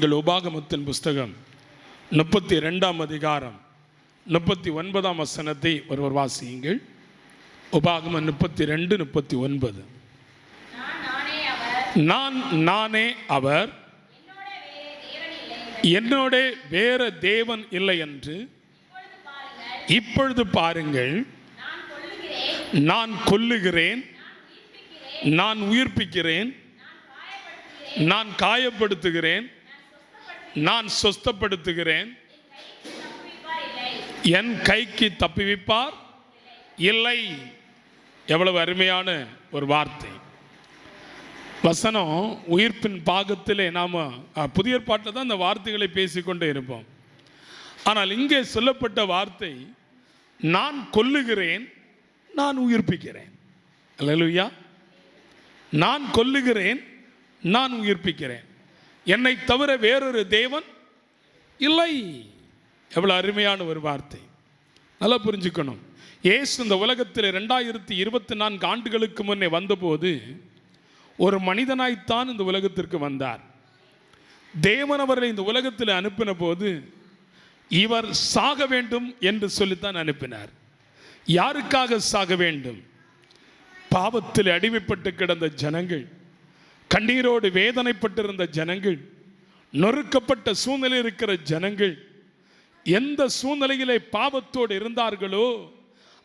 வாசியுங்கள் உபாகமத்தின் புஸ்தகம் முப்பத்தி ரெண்டாம் அதிகாரம் முப்பத்தி ஒன்பதாம் வசனத்தை ஒருவர் வாசியுங்கள். உபாகமம் முப்பத்தி ரெண்டு முப்பத்தி ஒன்பது நான் நானே அவர். என்னோட வேற தேவன் இல்லை என்று. இப்பொழுது பாருங்கள். நான் கொல்லுகிறேன். நான் உயிர்ப்பிக்கிறேன். நான் காயப்படுத்துகிறேன். நான் சொஸ்தப்படுத்துகிறேன். என் கைக்கு தப்பிவிப்பார். இல்லை. எவ்வளவு அருமையான ஒரு வார்த்தை. வசனம் உயிர்ப்பின் பாகத்திலே நாம் புதிய பாட்டில் தான் அந்த வார்த்தைகளை பேசிக்கொண்டே இருப்போம். ஆனால் இங்கே சொல்லப்பட்ட வார்த்தை நான் கொல்லுகிறேன் நான் உயிர்ப்பிக்கிறேன். அல்லேலூயா. நான் கொல்லுகிறேன் நான் உயிர்ப்பிக்கிறேன். என்னை தவிர வேறொரு தேவன் இல்லை. எவ்வளோ அருமையான ஒரு வார்த்தை. நல்லா புரிஞ்சுக்கணும். ஏசு இந்த உலகத்தில் ரெண்டாயிரத்தி இருபத்தி நான்கு ஆண்டுகளுக்கு முன்னே வந்தபோது ஒரு மனிதனாய்த்தான் இந்த உலகத்திற்கு வந்தார். தேவன் அவர்களை இந்த உலகத்தில் அனுப்பின போது இவர் சாக வேண்டும் என்று சொல்லித்தான் அனுப்பினார். யாருக்காக சாக வேண்டும்? பாவத்தில் அடிமைப்பட்டு கிடந்த ஜனங்கள். கண்ணீரோடு வேதனைப்பட்டிருந்த ஜனங்கள் நொறுக்கப்பட்ட சூழ்நிலை இருக்கிற ஜனங்கள் எந்த சூழ்நிலையிலே பாவத்தோடு இருந்தார்களோ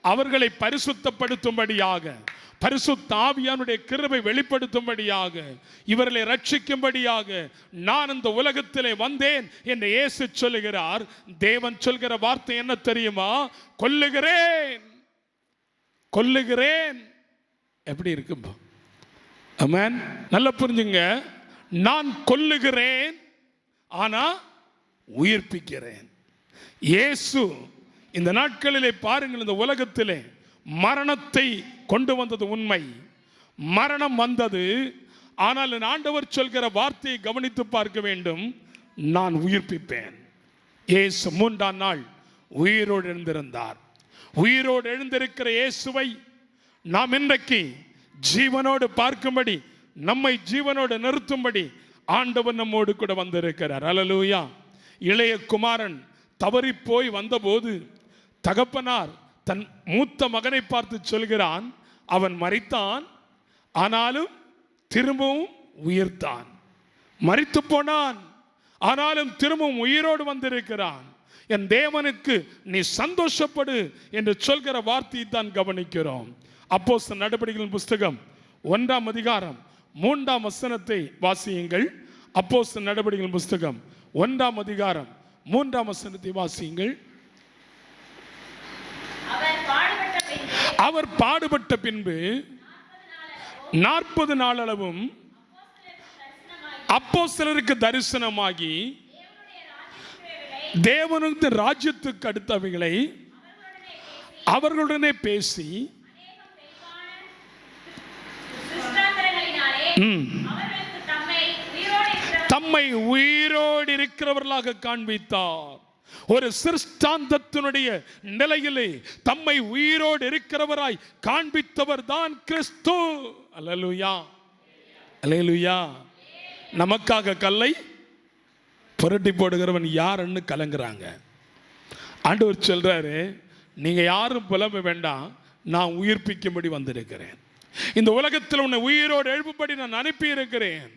அவர்களை பரிசுத்தப்படுத்தும்படியாக பரிசுத்தாவியானுடைய கிருபை வெளிப்படுத்தும்படியாக இவர்களை ரட்சிக்கும்படியாக நான் இந்த உலகத்திலே வந்தேன் என்று இயேசு சொல்லுகிறார். தேவன் சொல்கிற வார்த்தை என்ன தெரியுமா? கொல்லுகிறேன் கொல்லுகிறேன். எப்படி இருக்கும் அமேன் நல்லா புரிஞ்சுங்க. நான் கொல்லுகிறேன் ஆனால் உயிர்ப்பிக்கிறேன். இயேசு இந்த நாட்களிலே பாருங்கள் இந்த உலகத்திலே மரணத்தை கொண்டு வந்தது உண்மை. மரணம் வந்தது ஆனால் என் ஆண்டவர் சொல்கிற வார்த்தையை கவனித்து பார்க்க வேண்டும். நான் உயிர்ப்பிப்பேன். இயேசு மூன்றாம் நாள் உயிரோடு எழுந்திருந்தார். உயிரோடு எழுந்திருக்கிற இயேசுவை நாம் இன்றைக்கு ஜீவனோடு பார்க்கும்படி நம்மை ஜீவனோடு நிறுத்தும்படி ஆண்டவன் நம்மோடு கூட வந்திருக்கிறார். அலலூயா இளைய குமாரன் தவறி போய் வந்தபோது தகப்பனார் தன் மூத்த மகனை பார்த்து சொல்கிறான் அவன் மறித்தான் ஆனாலும் திரும்பவும் உயிர்த்தான். மறித்து போனான் ஆனாலும் திரும்பவும் உயிரோடு வந்திருக்கிறான். என் தேவனுக்கு நீ சந்தோஷப்படு என்று சொல்கிற வார்த்தையை தான் கவனிக்கிறோம். அப்போஸ் நடவடிக்கைகளின் புஸ்தகம் ஒன்றாம் அதிகாரம் மூன்றாம் வசனத்தை வாசியுங்கள். அப்போஸ் நடவடிக்கைகளின் புஸ்தகம் ஒன்றாம் அதிகாரம் மூன்றாம் வசனத்தை வாசியுங்கள். அவர் பாடுபட்ட பின்பு நாற்பது நாளளவும் அப்போ சிலருக்கு தரிசனமாகி தேவனுக்கு ராஜ்யத்துக்கு அடுத்தவைகளை அவர்களுடனே பேசி தம்மை உயிரோடு தம்மை இருக்கிறவர்களாக காண்பித்தார். ஒரு சிருஷ்டாந்தத்தினுடைய நிலையிலே தம்மை உயிரோடு இருக்கிறவராய் காண்பித்தவர் தான் கிறிஸ்து. அலலுயா அலலுயா நமக்காக கல்லை புரட்டி போடுகிறவன் யாருன்னு கலங்குறாங்க. ஆண்டவர் சொல்றாரு நீங்க யாரும் புலம்ப வேண்டாம் நான் உயிர்ப்பிக்கும்படி வந்திருக்கிறேன். இந்த உலகத்தில் உன்னை உயிரோடு எழுப்பும்படி நான் அனுப்பி இருக்கிறேன்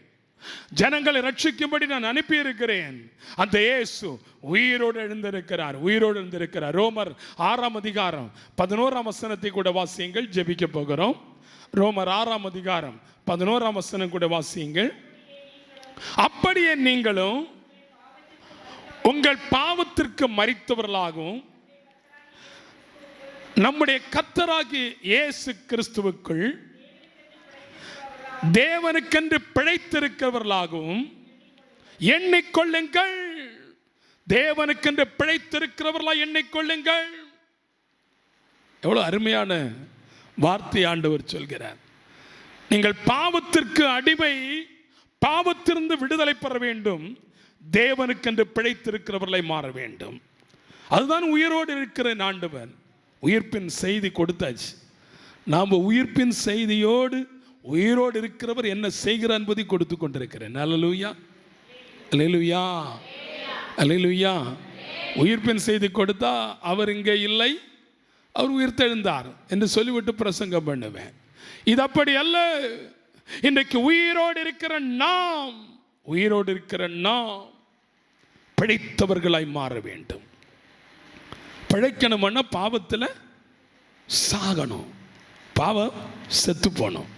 ஜனங்களை ரட்சிக்கும்படி நான் அனுப்பி இருக்கிறேன் அந்த இயேசு உயிரோடு எழுந்திருக்கிறார் உயிரோடு எழுந்திருக்கிறார். ரோமர் ஆறாம் அதிகாரம் பதினோராம் வசனத்தை கூட வாசியுங்கள் ஜெபிக்க போகிறோம். ரோமர் ஆறாம் அதிகாரம் பதினோராம் வசனம் கூட வாசியுங்கள். அப்படியே நீங்களும் உங்கள் பாவத்திற்கு மறித்தவர்களாகவும் நம்முடைய கத்தராகி இயேசு கிறிஸ்துவுக்குள் தேவனுக்கென்று பிழைத்திருக்கிறவர்களாகவும் எண்ணிக்கொள்ளுங்கள். தேவனுக்கென்று பிழைத்திருக்கிறவர்களா எண்ணிக்கொள்ளுங்கள். எவ்வளவு அருமையான வார்த்தை ஆண்டவர் சொல்கிறார். நீங்கள் பாவத்திற்கு அடிமை பாவத்திலிருந்து விடுதலை பெற வேண்டும் தேவனுக்கென்று பிழைத்திருக்கிறவர்களை மாற வேண்டும். அதுதான் உயிரோடு இருக்கிற ஆண்டவன் உயிர்ப்பின் செய்தி கொடுத்தாச்சு. நாம் உயிர்ப்பின் செய்தியோடு உயிரோடு இருக்கிறவர் என்ன செய்கிறார் என்பதை கொடுத்து கொண்டிருக்கிறேன். அலலுயா அலையிலுயா அலையிலுயா உயிர்ப்பின் செய்தி கொடுத்தா அவர் இங்கே இல்லை. அவர் உயிர்த்தெழுந்தார் என்று சொல்லிவிட்டு பிரசங்கம் பண்ணுவேன். இது அப்படி அல்ல. இன்றைக்கு உயிரோடு இருக்கிற நாம் உயிரோடு இருக்கிற நாம் பிழைத்தவர்களாய் மாற வேண்டும். பிழைக்கணும்னா பாவத்தில் சாகணும். பாவம் செத்து போகணும்.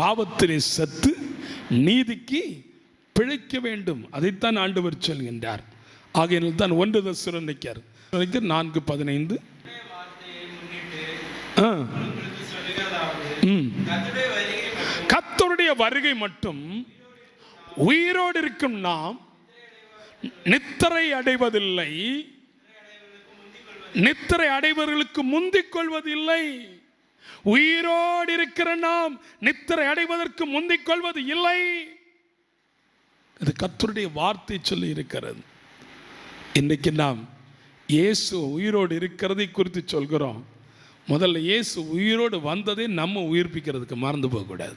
பாவத்திலே செத்து நீதிக்கு பிழைக்க வேண்டும். அதைத்தான் ஆண்டவர் சொல்கின்றார். ஆகையினால் தான் ஒன்று தசுரனிக்கார் நான்கு பதினைந்து. கத்தருடைய ஆ. ம். வருகை மட்டும் வருகை மட்டும் உயிரோடு இருக்கும் நாம் நித்திரை அடைவதில்லை. நித்திரை அடைவர்களுக்கு முந்திக் கொள்வதில்லை. உயிரோடு இருக்கிற நாம் நித்திரை அடைவதற்கு முந்திக் கொள்வது இல்லை. இது கத்தருடைய வார்த்தை சொல்லி இருக்கிறது. இன்னைக்கு நாம் இயேசு உயிரோடு இருக்கிறதை குறித்து சொல்கிறோம். முதல்ல இயேசு உயிரோடு வந்ததே நம்ம உயிர்ப்பிக்கிறதுக்கு மறந்து போகக்கூடாது.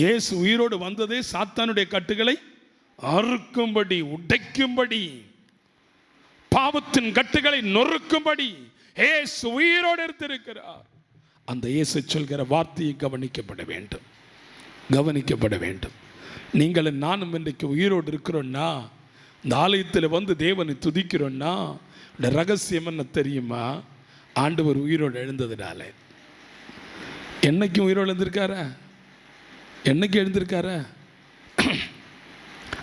இயேசு உயிரோடு வந்ததே சாத்தானுடைய கட்டுகளை அறுக்கும்படி உடைக்கும்படி பாவத்தின் கட்டுகளை நொறுக்கும்படி இயேசு உயிரோடு எடுத்திருக்கிறார் அந்த இயேசு சொல்கிற வார்த்தையை கவனிக்கப்பட வேண்டும். கவனிக்கப்பட வேண்டும். நீங்கள் நானும் இன்றைக்கு உயிரோடு இருக்கிறோன்னா இந்த ஆலயத்தில் வந்து தேவனை துதிக்கிறோன்னா இந்த ரகசியம் என்ன தெரியுமா? ஆண்டவர் உயிரோடு எழுந்ததுனால. என்னைக்கும் உயிரோடு எழுந்திருக்காரா? என்னைக்கு எழுந்திருக்காரா?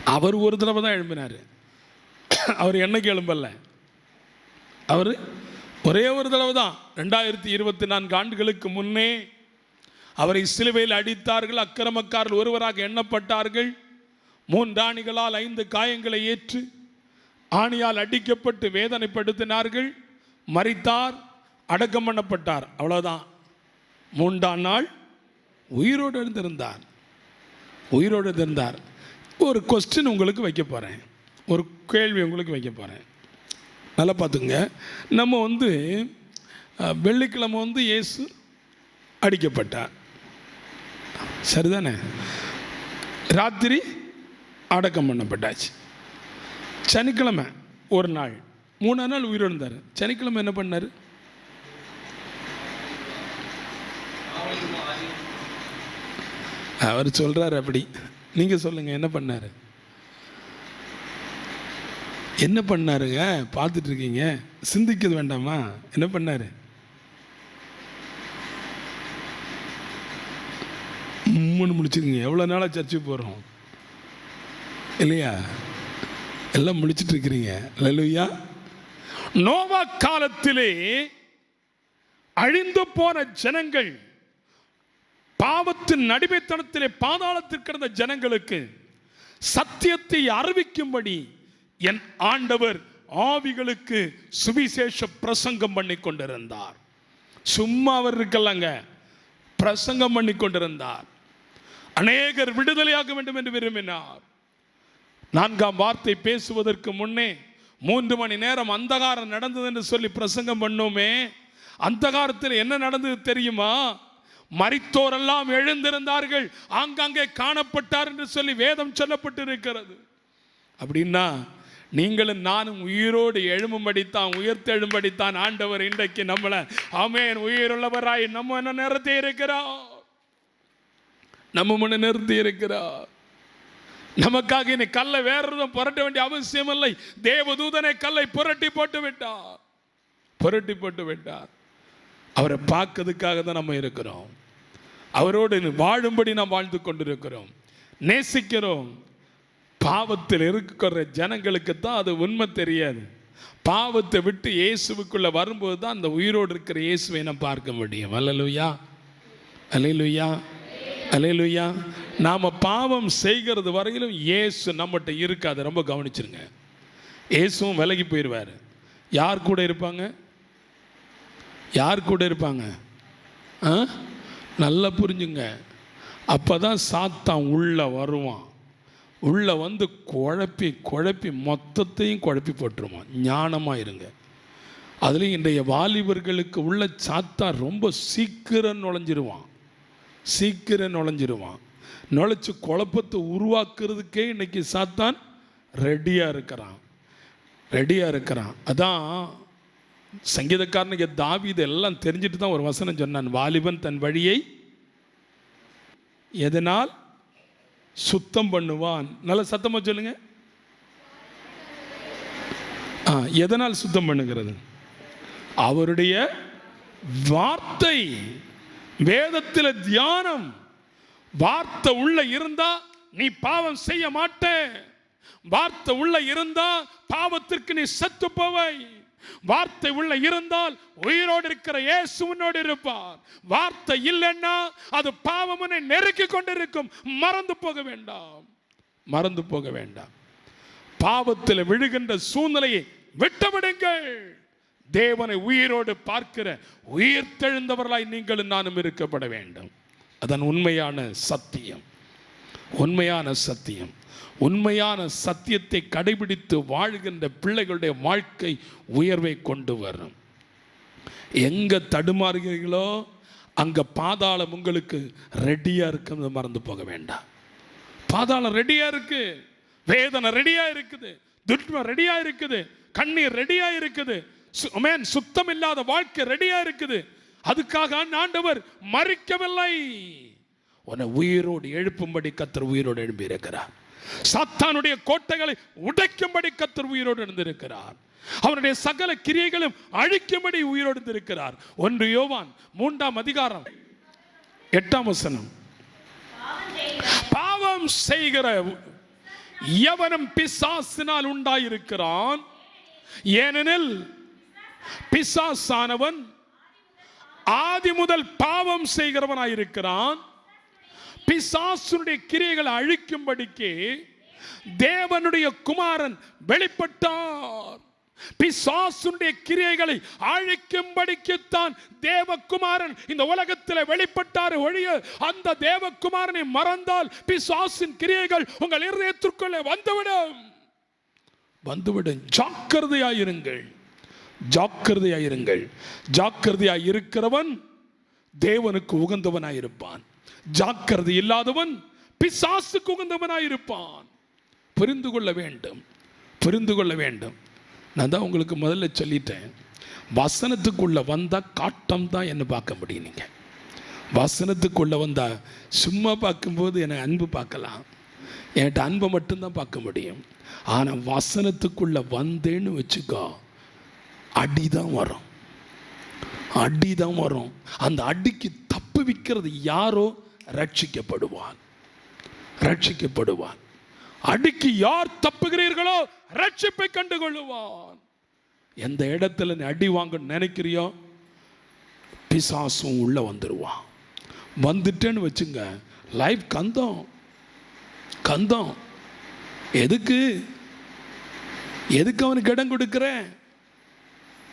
அவர் ஒரு தடவை தான் எழும்பினார். அவர் என்னைக்கு எழும்பலை? அவர் ஒரே ஒரு தடவை தான் ரெண்டாயிரத்தி இருபத்தி நான்கு ஆண்டுகளுக்கு முன்னே அவரை சிலுவையில் அடித்தார்கள் அக்கிரமக்காரர்கள் ஒருவராக எண்ணப்பட்டார்கள். மூன்றாணிகளால் ஐந்து காயங்களை ஏற்று ஆணியால் அடிக்கப்பட்டு வேதனைப்படுத்தினார்கள். மறித்தார் அடக்கம் பண்ணப்பட்டார். அவ்வளோதான் மூன்றாம் நாள் உயிரோடு எழுந்திருந்தார். உயிரோடு இருந்திருந்தார் ஒரு கொஸ்டின் உங்களுக்கு வைக்க போகிறேன் ஒரு கேள்வி உங்களுக்கு வைக்க போகிறேன் நல்லா பார்த்துங்க நம்ம வந்து வெள்ளிக்கிழமை வந்து இயேசு அடிக்கப்பட்டார். சரிதானே? ராத்திரி அடக்கம் பண்ணப்பட்டாச்சு. சனிக்கிழமை ஒரு நாள் மூணு நாள் உயிரிழந்தார் சனிக்கிழமை என்ன பண்ணார்? அவர் சொல்கிறார் அப்படி. நீங்கள் சொல்லுங்கள் என்ன பண்ணார்? என்ன பண்ணாருங்க? பார்த்துட்டு இருக்கீங்க சிந்திக்கிறது வேண்டாமா? என்ன பண்ணாரு? மூணு முடிச்சுக்கோங்க எவ்வளோ நாளாக சர்ச்சுக்கு போகிறோம் இல்லையா? எல்லாம் முடிச்சுட்டு இருக்கிறீங்க லலுயா நோவா காலத்திலே அழிந்து போன ஜனங்கள் பாவத்தின் நடிமைத்தனத்திலே பாதாளத்தில் கிடந்த ஜனங்களுக்கு சத்தியத்தை அறிவிக்கும்படி என் ஆண்டவர் ஆவிகளுக்கு சுவிசேஷ பிரசங்கம் பண்ணி கொண்டிருந்தார். சும்மா அவர் இருக்கல்லங்க பிரசங்கம் பண்ணி கொண்டிருந்தார். அநேகர் விடுதலையாக வேண்டும் என்று விரும்பினார். நான்காம் வார்த்தை பேசுவதற்கு முன்னே மூன்று மணி நேரம் அந்தகாரம் நடந்தது என்று சொல்லி பிரசங்கம் பண்ணோமே. அந்தகாரத்தில் என்ன நடந்தது தெரியுமா? மறித்தோரெல்லாம் எழுந்திருந்தார்கள். ஆங்காங்கே காணப்பட்டார் என்று சொல்லி வேதம் சொல்லப்பட்டு இருக்கிறது அப்படின்னா நீங்களும் நானும் உயிரோடு எழும்படித்தான் உயிர்த்தெழும்படித்தான் ஆண்டவர் இன்றைக்கு நம்மளை ஆமேன் உயிருள்ளவராய் நம்ம என்ன நிறுத்தி இருக்கிறோம் நம்ம முன்ன நிறுத்தி இருக்கிறோம் நமக்காக இனி கல்லை வேற எதுவும் புரட்ட வேண்டிய அவசியம் இல்லை தேவதூதனை கல்லை புரட்டி போட்டு விட்டார். புரட்டி போட்டு விட்டார். அவரை பார்க்கறதுக்காக தான் நம்ம இருக்கிறோம். அவரோடு வாழும்படி நாம் வாழ்ந்து கொண்டிருக்கிறோம். நேசிக்கிறோம். பாவத்தில் இருக்கிற ஜனங்களுக்கு தான் அது உண்மை தெரியாது. பாவத்தை விட்டு இயேசுவுக்குள்ளே வரும்போது தான் அந்த உயிரோடு இருக்கிற இயேசுவை நம்ம பார்க்க முடியும். அல்லலுயா அலையலுயா அலையலுயா நாம் பாவம் செய்கிறது வரையிலும் இயேசு நம்மகிட்ட இருக்காது. ரொம்ப கவனிச்சிருங்க. இயேசுவும் விலகி போயிடுவார் யார் கூட இருப்பாங்க? யார் கூட இருப்பாங்க? ஆ? நல்லா புரிஞ்சுங்க. அப்போ தான் சாத்தான் உள்ளே வருவான். உள்ளே வந்து குழப்பி குழப்பி மொத்தத்தையும் குழப்பி போட்டுருவான் ஞானமாக இருங்க. அதுலேயும் இன்றைய வாலிபர்களுக்கு உள்ள சாத்தான் ரொம்ப சீக்கிரம் நுழைஞ்சிருவான். சீக்கிரம் நுழைஞ்சிருவான். நுழைச்சி குழப்பத்தை உருவாக்குறதுக்கே இன்றைக்கி சாத்தான் ரெடியாக இருக்கிறான். ரெடியாக இருக்கிறான். அதான் சங்கீதக்காரனுக்கு தாவி எல்லாம் தெரிஞ்சுட்டு தான் ஒரு வசனம் சொன்னான். வாலிபன் தன் வழியை எதனால்? சுத்தம் பண்ணுவான். நல்ல சத்தமாக சொல்லுங்க. ஆ எதனால் சுத்தம் பண்ணுகிறது? அவருடைய வார்த்தை வேதத்தில் தியானம் வார்த்தை உள்ள இருந்தா நீ பாவம் செய்ய மாட்டே. வார்த்தை உள்ள இருந்தா பாவத்திற்கு நீ செத்து போவை வார்த்தை உள்ள இருந்தால் உயிரோடு இருக்கிற இயேசு உன்னோடு இருப்பார். வார்த்தை இல்லைன்னா அது பாவம் உன்னை நெருக்கி கொண்டிருக்கும். மறந்து போக வேண்டாம். மறந்து போக வேண்டாம். பாவத்தில் விழுகின்ற சூழ்நிலையை விட்டுவிடுங்கள். தேவனை உயிரோடு பார்க்கிற உயிர் தெழுந்தவர்களாய் நீங்களும் நானும் இருக்கப்பட வேண்டும். அதன் உண்மையான சத்தியம். உண்மையான சத்தியம். உண்மையான சத்தியத்தை கடைபிடித்து வாழ்கின்ற பிள்ளைகளுடைய வாழ்க்கை உயர்வை கொண்டு வரும். எங்கே தடுமாறுகிறீர்களோ அங்கே பாதாளம் உங்களுக்கு ரெடியாக இருக்குன்னு மறந்து போக வேண்டாம். பாதாளம் ரெடியாக இருக்குது வேதனை ரெடியாக இருக்குது. துஷ்மம் ரெடியாக இருக்குது. கண்ணீர் ரெடியாக இருக்குது. மேன் சுத்தம் இல்லாத வாழ்க்கை ரெடியாக இருக்குது. அதுக்காக ஆண்டவர் மறிக்கவில்லை. உன்னை உயிரோடு எழுப்பும்படி கத்தர் உயிரோடு எழுப்பி சத்தானுடைய சாத்தானுடைய கோட்டைகளை உடைக்கும்படி கத்தர் உயிரோடு எழுந்திருக்கிறார். அவருடைய சகல கிரியைகளும் அழிக்கும்படி உயிரோடு இருக்கிறார் ஒன்று யோவான் மூன்றாம் அதிகாரம் எட்டாம் வசனம். பாவம் செய்கிற எவனும் பிசாசினால் உண்டாயிருக்கிறான். ஏனெனில் பிசாசானவன் ஆதி முதல் பாவம் செய்கிறவனாயிருக்கிறான். பிசாசுடைய கிரியைகளை அழிக்கும்படிக்கு தேவனுடைய குமாரன் வெளிப்பட்டார். பிசாசுடைய கிரியைகளை அழிக்கும்படிக்குத்தான் தேவகுமாரன் இந்த உலகத்தில் வெளிப்பட்டார் ஒழிய அந்த தேவகுமாரனை மறந்தால் பிசாசின் கிரியைகள் உங்கள் இருதயத்திற்குள்ளே வந்துவிடும். வந்துவிடும். ஜாக்கிரதையாயிருங்கள் ஜாக்கிரதையாயிருங்கள் ஜாக்கிரதையாய் இருக்கிறவன் தேவனுக்கு உகந்தவனாயிருப்பான். ஜாக்கிரதை இல்லாதவன் பிசாசுக்கு உகந்தவனாயிருப்பான் புரிந்து கொள்ள வேண்டும். புரிந்து கொள்ள வேண்டும். நான் தான் உங்களுக்கு முதல்ல சொல்லிட்டேன். வசனத்துக்குள்ளே வந்தால் காட்டம் தான் என்ன பார்க்க முடியும் நீங்கள் வசனத்துக்குள்ளே வந்தால் சும்மா பார்க்கும்போது எனக்கு அன்பு பார்க்கலாம். என்கிட்ட அன்பை மட்டும்தான் பார்க்க முடியும். ஆனால் வசனத்துக்குள்ளே வந்தேன்னு வச்சுக்கோ அடி தான் வரும். அடி தான் வரும். அந்த அடிக்கு தப்பு விற்கிறது யாரோ ரட்சிக்கப்படுவான். ரட்சிக்கப்படுவான். அடிக்கு யார் தப்புகிறீர்களோ ரட்சிப்பை கண்டுகொள்ளுவான். எந்த இடத்துல நீ அடி வாங்கன்னு நினைக்கிறியோ பிசாசும் உள்ள வந்துடுவான் வந்துட்டேன்னு வச்சுங்க லைஃப் கந்தம். கந்தம். எதுக்கு? எதுக்கு அவனுக்கு இடம் கொடுக்கிற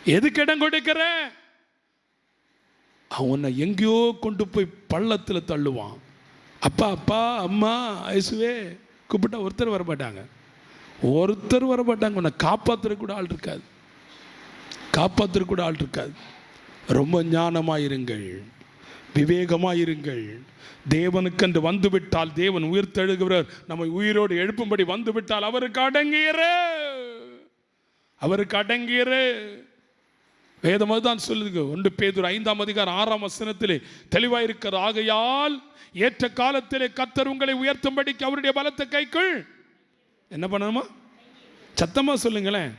எதுக்கு இடம் கொடுக்கிற அவனை எங்கேயோ கொண்டு போய் பள்ளத்தில் தள்ளுவான். அப்பா அப்பா அம்மா ஐசுவே கூப்பிட்டா ஒருத்தர் வரமாட்டாங்க. ஒருத்தர் வர மாட்டாங்க உன்னை காப்பாற்றுறக்கூட கூட ஆள் இருக்காது. காப்பாத்துற கூட ஆள் இருக்காது. ரொம்ப ஞானமாயிருங்கள் விவேகமாயிருங்கள் தேவனுக்கென்று வந்துவிட்டால் தேவன் உயிர் தழுகிறவர் நம்மை உயிரோடு எழுப்பும்படி வந்துவிட்டால் அவருக்கு அடங்கியரு அவருக்கு அடங்கியரு வேதம் தான் சொல்லுது. ஒன்று பேதூர் ஐந்தாம் அதிகார் ஆறாம் வசனத்திலே தெளிவாயிருக்கிற ஆகையால் ஏற்ற காலத்திலே கத்தர் உங்களை உயர்த்தும்படிக்கு அவருடைய பலத்த கைக்குள் என்ன பண்ணணுமா? சத்தமாக சொல்லுங்களேன்.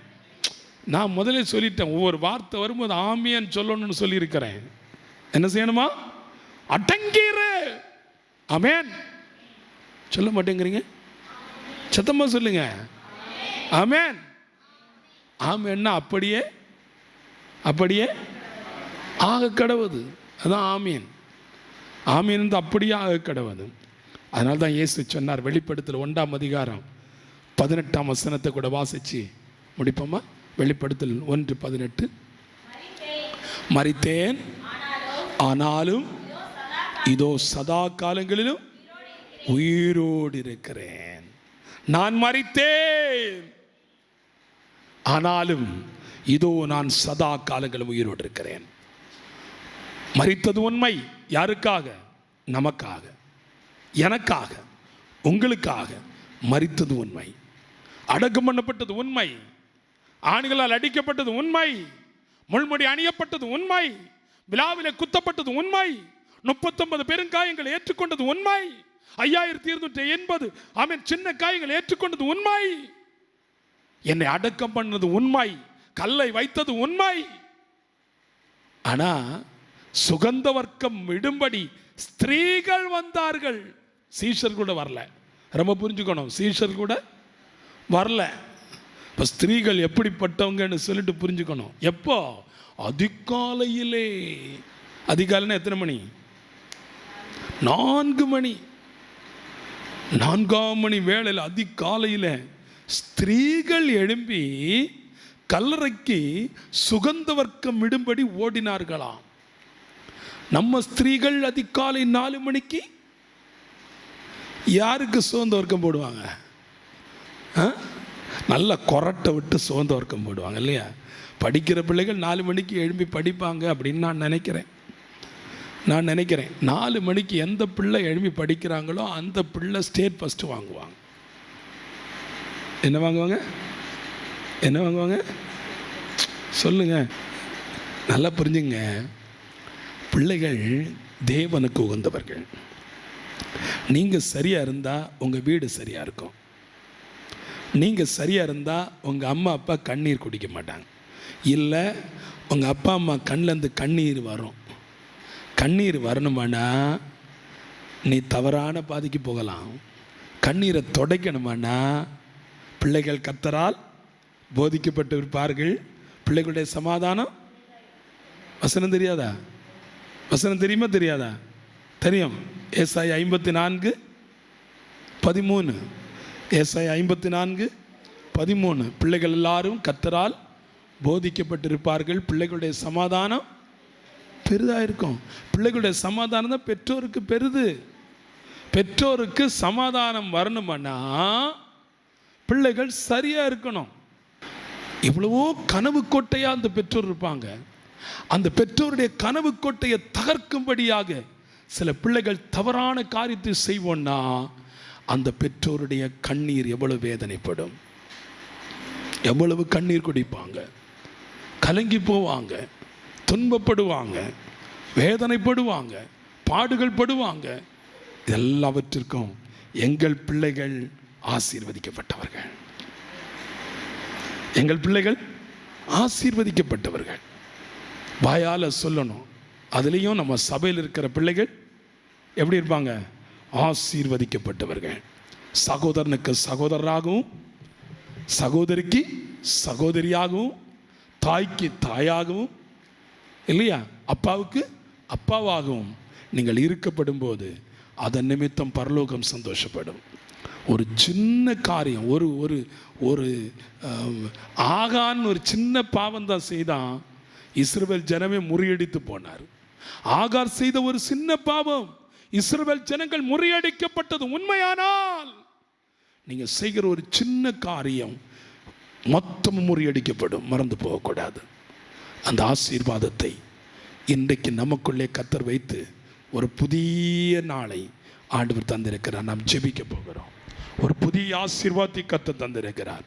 நான் முதலே சொல்லிட்டேன். ஒவ்வொரு வார்த்தை வரும்போது ஆமியான்னு சொல்லணும்னு சொல்லியிருக்கிறேன். என்ன செய்யணுமா? அடங்கிரு. அமேன் சொல்ல மாட்டேங்கிறீங்க? சத்தமாக சொல்லுங்க. அமேன் ஆமேன்னா அப்படியே அப்படியே ஆக கடவுது. அதுதான் ஆமீன். ஆமீன் வந்து அப்படியே ஆக கடவுது. அதனால தான் இயேசு சொன்னார் வெளிப்படுத்தல் ஒன்றாம் அதிகாரம் பதினெட்டாம் வசனத்தை கூட வாசிச்சு. முடிப்போமா? வெளிப்படுத்தல் ஒன்று பதினெட்டு. மறித்தேன். ஆனாலும் இதோ சதா காலங்களிலும் உயிரோடு இருக்கிறேன். நான் மறித்தேன். ஆனாலும் இதோ நான் சதா காலங்களும் உயிரோடு இருக்கிறேன் மறித்தது உண்மை. யாருக்காக? நமக்காக. எனக்காக. உங்களுக்காக மறித்தது உண்மை. அடக்கம் பண்ணப்பட்டது உண்மை. ஆண்களால் அடிக்கப்பட்டது உண்மை. முள்முடி அணியப்பட்டது உண்மை. விழாவிலே குத்தப்பட்டது உண்மை. முப்பத்தொன்பது பெருங்காயங்கள் ஏற்றுக்கொண்டது உண்மை. ஐயாயிரத்தி இருநூற்றி எண்பது. ஆமீன். சின்ன காயங்கள் ஏற்றுக்கொண்டது உண்மை. என்னை அடக்கம் பண்ணது உண்மை கல்லை வைத்தது உண்மை. ஆனா சுகந்த வர்க்கம் விடும்படி ஸ்திரீகள் வந்தார்கள். சீஷர் கூட வரல. ரொம்ப புரிஞ்சுக்கணும் சீஷர் கூட வரல. இப்போ ஸ்திரீகள் எப்படிப்பட்டவங்கன்னு சொல்லிட்டு புரிஞ்சுக்கணும். எப்போ? அதிகாலையிலே. அதிகாலைன்னா எத்தனை மணி? நான்கு மணி. நான்காம் மணி வேலையில் அதிகாலையில் ஸ்திரீகள் எழும்பி கல்லறைக்கு சுகந்த வர்க்கம் விடும்படி ஓடினார்களாம். நம்ம ஸ்திரீகள் அதிகாலை நாலு மணிக்கு யாருக்கு சுகந்த வர்க்கம் போடுவாங்க? ஆ? நல்ல கொரட்டை விட்டு சுகந்த வர்க்கம் போடுவாங்க இல்லையா? படிக்கிற பிள்ளைகள் நாலு மணிக்கு எழும்பி படிப்பாங்க அப்படின்னு நான் நினைக்கிறேன். நான் நினைக்கிறேன் நாலு மணிக்கு எந்த பிள்ளை எழும்பி படிக்கிறாங்களோ அந்த பிள்ளை ஸ்டேட் ஃபஸ்ட்டு வாங்குவாங்க. என்ன வாங்குவாங்க? என்ன வாங்குவாங்க? சொல்லுங்க. நல்லா புரிஞ்சுங்க. பிள்ளைகள் தேவனுக்கு உகந்தவர்கள். நீங்கள் சரியாக இருந்தால் உங்கள் வீடு சரியாக இருக்கும். நீங்கள் சரியாக இருந்தால் உங்கள் அம்மா அப்பா கண்ணீர் குடிக்க மாட்டாங்க. இல்லை உங்கள் அப்பா அம்மா கண்ணிலேருந்து கண்ணீர் வரும். கண்ணீர் வரணுமானா நீ தவறான பாதைக்கு போகலாம். கண்ணீரை துடைக்கணுமானா பிள்ளைகள் கத்தரால் போதிக்கப்பட்டு இருப்பார்கள் பிள்ளைகளுடைய சமாதானம்? வசனம் தெரியாதா? வசனம் தெரியுமா தெரியாதா? தெரியும். ஏசாய் ஐம்பத்தி நான்கு பதிமூணு. ஏசாய் ஐம்பத்தி நான்கு பதிமூணு. பிள்ளைகள் எல்லாரும் கத்தரால் போதிக்கப்பட்டிருப்பார்கள். பிள்ளைகளுடைய சமாதானம் பெரிதாக இருக்கும். பிள்ளைகளுடைய சமாதானம் தான் பெற்றோருக்கு பெருது. பெற்றோருக்கு சமாதானம் வரணுமானா? பிள்ளைகள் சரியாக இருக்கணும். எவ்வளவோ கனவு கோட்டையாக அந்த பெற்றோர் இருப்பாங்க. அந்த பெற்றோருடைய கனவு கோட்டையை தகர்க்கும்படியாக சில பிள்ளைகள் தவறான காரியத்தை செய்வோன்னா அந்த பெற்றோருடைய கண்ணீர் எவ்வளவு வேதனைப்படும். எவ்வளவு கண்ணீர் குடிப்பாங்க. கலங்கி போவாங்க. துன்பப்படுவாங்க. வேதனைப்படுவாங்க. பாடுகள் படுவாங்க. எல்லாவற்றிற்கும் எங்கள் பிள்ளைகள் ஆசீர்வதிக்கப்பட்டவர்கள். எங்கள் பிள்ளைகள் ஆசீர்வதிக்கப்பட்டவர்கள். வாயால் சொல்லணும். அதுலேயும் நம்ம சபையில் இருக்கிற பிள்ளைகள் எப்படி இருப்பாங்க? ஆசீர்வதிக்கப்பட்டவர்கள். சகோதரனுக்கு சகோதரராகவும் சகோதரிக்கு சகோதரியாகவும் தாய்க்கு தாயாகவும் இல்லையா? அப்பாவுக்கு அப்பாவாகவும் நீங்கள் இருக்கப்படும் போது அதன் நிமித்தம் பரலோகம் சந்தோஷப்படும். ஒரு சின்ன காரியம் ஒரு ஒரு ஒரு ஆகான்னு ஒரு சின்ன பாவம் தான் செய்தான் இஸ்ரேல் ஜனமே முறியடித்து போனார். ஆகார் செய்த ஒரு சின்ன பாவம் இஸ்ரேல் ஜனங்கள் முறியடிக்கப்பட்டது உண்மையானால் நீங்கள் செய்கிற ஒரு சின்ன காரியம் மொத்தமும் முறியடிக்கப்படும் மறந்து போகக்கூடாது. அந்த ஆசீர்வாதத்தை இன்றைக்கு நமக்குள்ளே கத்தர் வைத்து ஒரு புதிய நாளை ஆண்டவர் தந்திருக்கிறார். நாம் ஜெபிக்க போகிறோம். ஒரு புதிய ஆசீர்வாதத்தை கத்தர் தந்திருக்கிறார்.